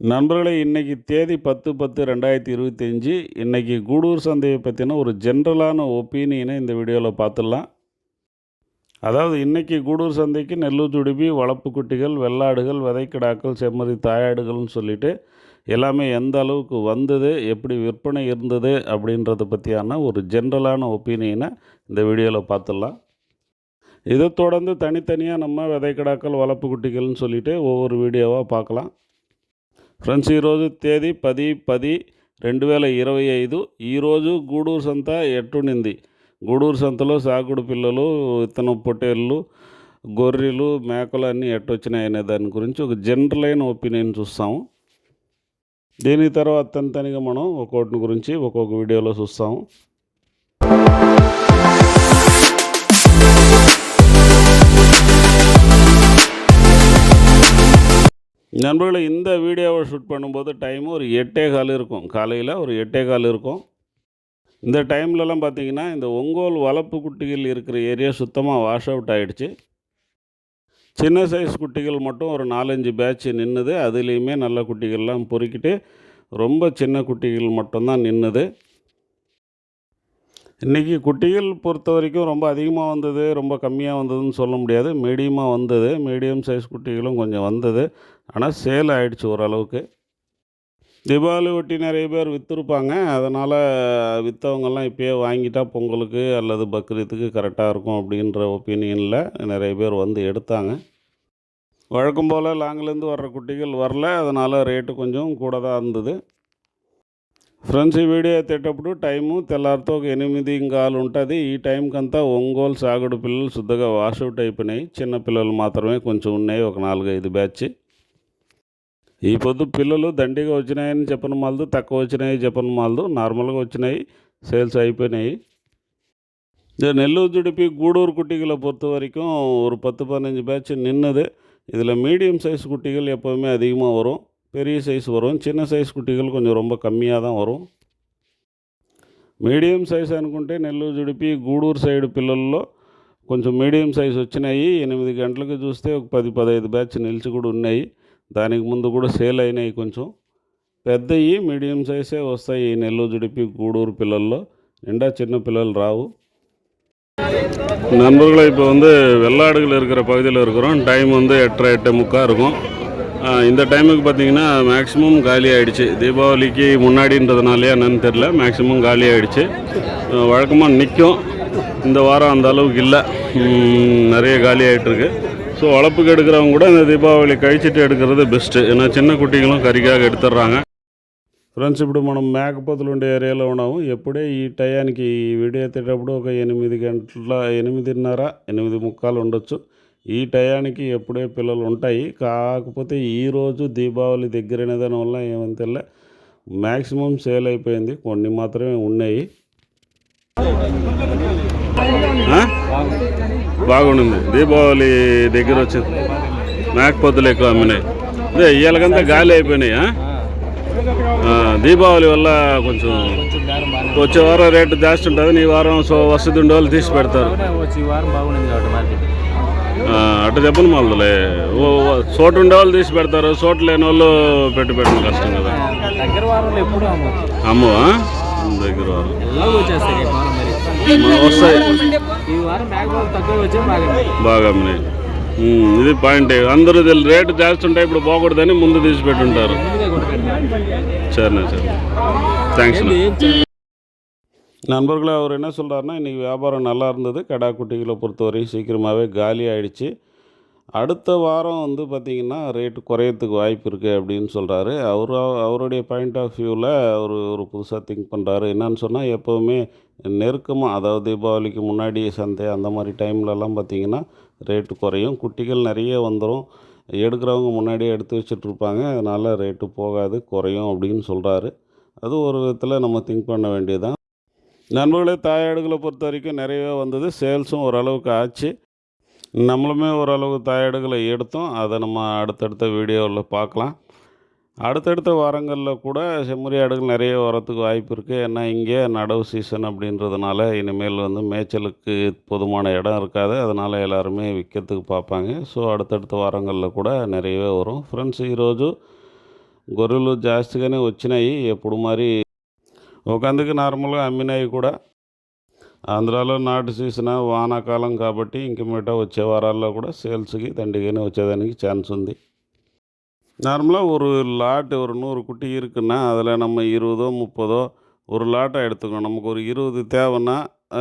நண்பர்களே இன்றைக்கி தேதி பத்து பத்து ரெண்டாயிரத்தி இருபத்தஞ்சி இன்றைக்கி கூடூர் சந்தையை பற்றின ஒரு ஜென்ரலான ஒப்பீனியனை இந்த வீடியோவில் பார்த்துடலாம் அதாவது இன்றைக்கி கூடூர் சந்தைக்கு நெல்லூர் துடுபி வளர்ப்பு குட்டிகள் வெள்ளாடுகள் விதைக்கிடாக்கள் செம்மறி தாயாடுகள்னு சொல்லிட்டு எல்லாமே எந்த அளவுக்கு வந்தது எப்படி விற்பனை இருந்தது அப்படின்றத பற்றியான ஒரு ஜென்ரலான ஒப்பீனியனை இந்த வீடியோவில் பார்த்துடலாம் இதை தொடர்ந்து தனித்தனியாக நம்ம விதைக்கிடாக்கள் வளர்ப்பு குட்டிகள்னு சொல்லிவிட்டு ஒவ்வொரு வீடியோவாக பார்க்கலாம் ఫ్రెండ్స్ ఈరోజు తేదీ పది పది రెండు వేల ఇరవై ఐదు. ఈరోజు గూడూరు సంత ఎట్టుండింది? గూడూరు సంతలో సాగుడు పిల్లలు విత్తనం పొట్టేళ్ళు గొర్రెలు మేకలు అన్నీ ఎట్టొచ్చినాయి అనే దాని గురించి ఒక జనరల్ అయిన ఒపీనియన్ చూస్తాము దీని తర్వాత తనిగా మనం ఒక్కొక్కటి గురించి ఒక్కొక్క వీడియోలో చూస్తాము நண்பர்களை இந்த வீடியோவை ஷூட் பண்ணும்போது டைம் ஒரு எட்டே கால் இருக்கும். காலையில் ஒரு எட்டே கால் இருக்கும். இந்த டைம்லலாம் பார்த்தீங்கன்னா இந்த ஒங்கோல் வளர்ப்பு குட்டிகள் இருக்கிற ஏரியா சுத்தமாக வாஷ் அவுட் ஆகிடுச்சு சின்ன சைஸ் குட்டிகள் மட்டும் ஒரு நாலஞ்சு பேட்ச் நின்றுது அதுலேயுமே நல்ல குட்டிகள்லாம் பொறுக்கிட்டு ரொம்ப சின்ன குட்டிகள் மட்டும்தான் நின்றுது இன்றைக்கி குட்டிகள் பொறுத்த வரைக்கும் ரொம்ப அதிகமாக வந்தது ரொம்ப கம்மியாக வந்ததுன்னு சொல்ல முடியாது. மீடியமாக வந்தது. மீடியம் சைஸ் குட்டிகளும் கொஞ்சம் வந்தது. ஆனால் சேல் ஆகிடுச்சு ஓரளவுக்கு தீபாவளி ஒட்டி நிறைய பேர் விற்றுருப்பாங்க அதனால் விற்றவங்கெல்லாம் இப்போயே வாங்கிட்டா பொங்கலுக்கு அல்லது பக்ரீத்துக்கு கரெக்டாக இருக்கும் அப்படின்ற ஒப்பீனியனில் நிறைய பேர் வந்து எடுத்தாங்க வழக்கம் போல் லாங்கிலேருந்து வர்ற குட்டிகள் வரல அதனால் ரேட்டு கொஞ்சம் கூட தான் இருந்தது ఫ్రెండ్స్ ఈ వీడియో ఎత్తేటప్పుడు టైము తెల్లారితో ఒక ఎనిమిది ఇంకాలు ఉంటుంది ఈ టైంకంతా ఒంగోలు సాగుడు పిల్లలు శుద్ధంగా వాషౌట్ అయిపోయినాయి చిన్న పిల్లలు మాత్రమే కొంచెం ఉన్నాయి ఒక నాలుగైదు బ్యాచ్ ఈ పొద్దు పిల్లలు దండిగా వచ్చినాయని చెప్పను మాలదు తక్కువ వచ్చినాయి చెప్పను మాలదు నార్మల్గా వచ్చినాయి సేల్స్ అయిపోయినాయి. నెల్లూరు జుడిపి గూడూరు కుట్టిగల పొత్తు వరకు ఒక పత్తు పన్నెండు బ్యాచ్ நின்றுது ఇదిలో మీడియం சைஸ் కుట్టిగలు எப்போவுமே அதிகமாக వరం? పెరిగ சைஸ் వరం? చిన్న சைஸ் కుట్టిగలు కొంచెం రొంబ கம்மியாக தான் మీడియం సైజ్ అనుకుంటే నెల్లూరు జుడిపి గూడూరు సైడ్ పిల్లల్లో కొంచెం మీడియం సైజ్ వచ్చినాయి. ఎనిమిది గంటలకు చూస్తే ఒక పది పదహైదు బ్యాచ్ నిలిచి కూడా ఉన్నాయి. దానికి ముందు కూడా సేల్ అయినాయి కొంచెం పెద్దవి మీడియం సైజే వస్తాయి ఈ నెల్లూరు జుడిపి గూడూరు పిల్లల్లో నిండా చిన్న పిల్లలు రావు நண்பர்களே இப்போ வந்து வெள்ளாடுகள் இருக்கிற பகுதியில் இருக்கிறோம் டைம் வந்து எட்டரை எட்டு முக்கா இருக்கும் ஆ, இந்த டைமுக்கு பார்த்தீங்கன்னா மேக்ஸிமம் காலி ஆயிடுச்சு தீபாவளிக்கு முன்னாடின்றதுனாலே என்னன்னு தெரில மேக்ஸிமம் காலி ஆயிடுச்சு வழக்கமாக நிற்கும் இந்த வாரம் அந்த அளவுக்கு இல்லை ம், நிறைய காலி ஆகிட்டுருக்கு ஸோ வளர்ப்புக்கு எடுக்கிறவங்க கூட இந்த தீபாவளி கழிச்சிட்டு எடுக்கிறது பெஸ்ட்டு ஏன்னா சின்ன குட்டிகளும் కరిగాగా ఎడుతుర్రాంగ. ఫ్రెండ్స్ ఇప్పుడు మనం మేకపోతులు ఉండే ఏరియాలో ఉన్నాము. ఎప్పుడే ఈ టయానికి ఈ వీడియో ఎత్తేటప్పుడు ఒక ఎనిమిది గంటల ఎనిమిదిన్నర ఎనిమిది ముక్కాలు ఉండొచ్చు. ఈ టయానికి ఎప్పుడే పిల్లలు ఉంటాయి. కాకపోతే ఈరోజు దీపావళి దగ్గరైన దానివల్ల ఏమంతలే మ్యాక్సిమం సేల్ అయిపోయింది. కొన్ని మాత్రమే ఉన్నాయి. బాగుండింది దీపావళి దగ్గర వచ్చింది. మేకపోతులు ఎక్కువ అమ్మినాయి. అదే ఇవాళకంతా గాలి అయిపోయినాయి దీపావళి వల్ల కొంచెం వచ్చే వారం రేటు జాస్తి ఉంటుంది. ఈ వారం సో వసతి ఉండే వాళ్ళు తీసి పెడతారు. అట్ట చెప్పను మళ్ళీ చోటు ఉండే వాళ్ళు తీసి పెడతారు. చోటు లేని వాళ్ళు పెట్టి పెట్టడం కష్టం కదా. అమ్మవా? దగ్గర వాళ్ళు ఎలాగో వచ్చేస్తాయి ఈ వారం మరి మన వస్తాయి ఈ వారం మేకపోతే తక్కువ వచ్చే బాగా బాగా అమ్మినాయి ఉమ్, ఇది పాయింట్ అందరూ ఇది రేటు జాస్తి ఉంటాయి ఇప్పుడు పోకూడదని ముందు తీసి పెట్టుంటారు ముందుగా కొట్టుకెళ్ళి சரிண்ணே சரி தேங்க்ஸ் ఏం చే- நண்பர்களே அவர் என்ன சொல்கிறாருன்னா இன்றைக்கி வியாபாரம் நல்லா இருந்தது கடா குட்டிகளை பொறுத்தவரையும் சீக்கிரமாகவே காலி ஆயிடுச்சு அடுத்த வாரம் வந்து பார்த்திங்கன்னா ரேட்டு குறையறதுக்கு வாய்ப்பு இருக்குது அப்படின்னு சொல்கிறாரு அவர் அவருடைய பாயிண்ட் ஆஃப் வியூவில் அவர் ஒரு புதுசாக திங்க் பண்ணுறாரு என்னன்னு சொன்னால் எப்போவுமே நெருக்கமாக அதாவது தீபாவளிக்கு முன்னாடி சந்தை அந்த மாதிரி டைம்லலாம் பார்த்திங்கன்னா ரேட்டு குறையும். குட்டிகள் நிறைய வந்துடும் எடுக்கிறவங்க முன்னாடியே எடுத்து வச்சுட்ருப்பாங்க அதனால் ரேட்டு போகாது குறையும் அப்படின்னு சொல்கிறாரு அது ஒரு விதத்தில் நம்ம திங்க் பண்ண வேண்டியதுதான். நண்பர்களே தாயாடுகளை பொறுத்த வரைக்கும் நிறையவே வந்தது. சேல்ஸும் ஓரளவுக்கு ஆச்சு. நம்மளுமே ஓரளவு தாயாடுகளை எடுத்தோம் அதை நம்ம அடுத்தடுத்த வீடியோவில் பார்க்கலாம் அடுத்தடுத்த வாரங்களில் கூட செம்மறி ஆடுகள் நிறைய வரத்துக்கு வாய்ப்பு இருக்குது ஏன்னா இங்கே நடவு சீசன் அப்படின்றதுனால இனிமேல் வந்து மேய்ச்சலுக்கு போதுமான இடம் இருக்காது அதனால் எல்லாருமே విక్కెత్తుకు பார்ப்பாங்க ஸோ அடுத்தடுத்த వారంగల్లో కూడా நிறையவே வரும் ఫ్రెండ్స్ ఈరోజు గొర్రెలు జాస్తిగానే వచ్చినాయి ఎప్పుడు మరి ఒకందుకు నార్మల్గా అమ్మినాయి కూడా ఆంధ్రాలో నాటు సీజన్ వానాకాలం కాబట్టి ఇంక మిగతా వచ్చే వారాల్లో కూడా సేల్స్కి దండిగానే వచ్చేదానికి ఛాన్స్ ఉంది நார்மலாக ஒரு லாட் ஒரு நூறு குட்டி இருக்குன்னா அதில் நம்ம இருபதோ முப்பதோ ஒரு லாட்டை எடுத்துக்கணும் நமக்கு ஒரு இருபது தேவைன்னா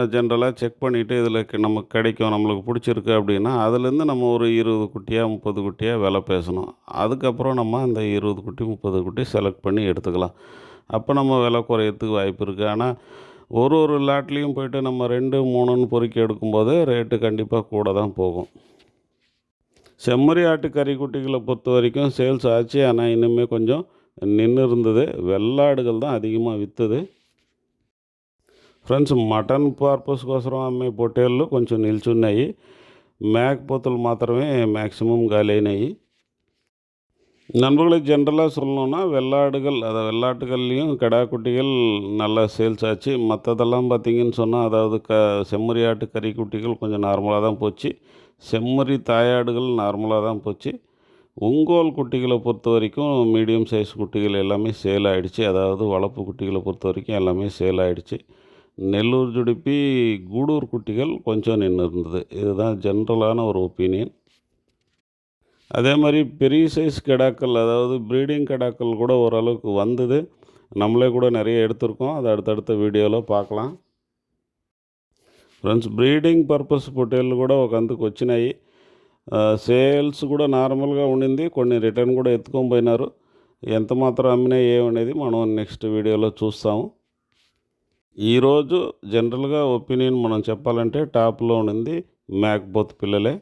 ஜென்ரலாக செக் பண்ணிவிட்டு இதில் நமக்கு கிடைக்கும் நம்மளுக்கு பிடிச்சிருக்கு அப்படின்னா அதுலேருந்து நம்ம ஒரு இருபது குட்டியாக முப்பது குட்டியாக விலை பேசணும் அதுக்கப்புறம் நம்ம அந்த இருபது குட்டி முப்பது குட்டி செலக்ட் பண்ணி எடுத்துக்கலாம் அப்போ நம்ம விலை குறையறதுக்கு வாய்ப்பு இருக்குது ஆனால் ஒரு ஒரு லாட்லேயும் போயிட்டு நம்ம ரெண்டு மூணுன்னு பொறுக்கி எடுக்கும்போது ரேட்டு கண்டிப்பாக கூட தான் போகும் செம்மறி ஆட்டு கறி குட்டிகளை பொறுத்த வரைக்கும் சேல்ஸ் ஆச்சு ஆனால் இன்னுமே கொஞ்சம் நின்று இருந்தது வெள்ளாடுகள் தான் அதிகமாக విత్తది ఫ్రెండ్స్ మటన్ పర్పస్ కోసం అమ్మే పొట్టేళ్ళు కొంచెం నిల్చున్నాయి మేకపోతులు మాత్రమే மேக்ஸிமம் காலி అయినాయి நண்பர்களை ஜென்ரலாக சொல்லணுன்னா வெள்ளாடுகள் அதை வெள்ளாட்டுகள்லேயும் கிடா குட்டிகள் நல்லா சேல்ஸ் ஆச்சு. மற்றதெல்லாம் பார்த்திங்கன்னு சொன்னால் அதாவது க செம்மறி ஆட்டு கறி குட்டிகள் கொஞ்சம் நார்மலாக தான் போச்சு. செம்மறி தாயாடுகள் நார்மலாக தான் போச்சு. ஒங்கோல் குட்டிகளை பொறுத்த வரைக்கும் மீடியம் சைஸ் குட்டிகள் எல்லாமே சேல் ஆகிடுச்சு அதாவது வளர்ப்பு குட்டிகளை பொறுத்த வரைக்கும் எல்லாமே சேல் ஆகிடுச்சு நெல்லூர் ஜுடிப்பி கூடூர் குட்டிகள் கொஞ்சம் நின்று இருந்தது இதுதான் ஜென்ரலான ஒரு ஒப்பீனியன் அதே மாதிரி பெரிய சைஸ் கிடாக்கள் அதாவது ப்ரீடிங் கிடாக்கள் கூட ஓரளவுக்கு வந்தது நம்மளே கூட நிறைய எடுத்திருக்கோம் அதை அடுத்தடுத்த வீடியோவில் பார்க்கலாம் ఫ్రెండ్స్ బ్రీడింగ్ పర్పస్ పొట్టేళ్ళు కూడా ఒక అందుకు వచ్చినాయి సేల్స్ కూడా నార్మల్గా ఉండింది కొన్ని రిటర్న్ కూడా ఎత్తుకొని పోయినారు ఎంత మాత్రం అమ్మినాయి ఏమనేది మనం నెక్స్ట్ వీడియోలో చూస్తాము ఈరోజు జనరల్గా ఒపీనియన్ మనం చెప్పాలంటే టాప్లో ఉండింది మ్యాక్బోత్ పిల్లలే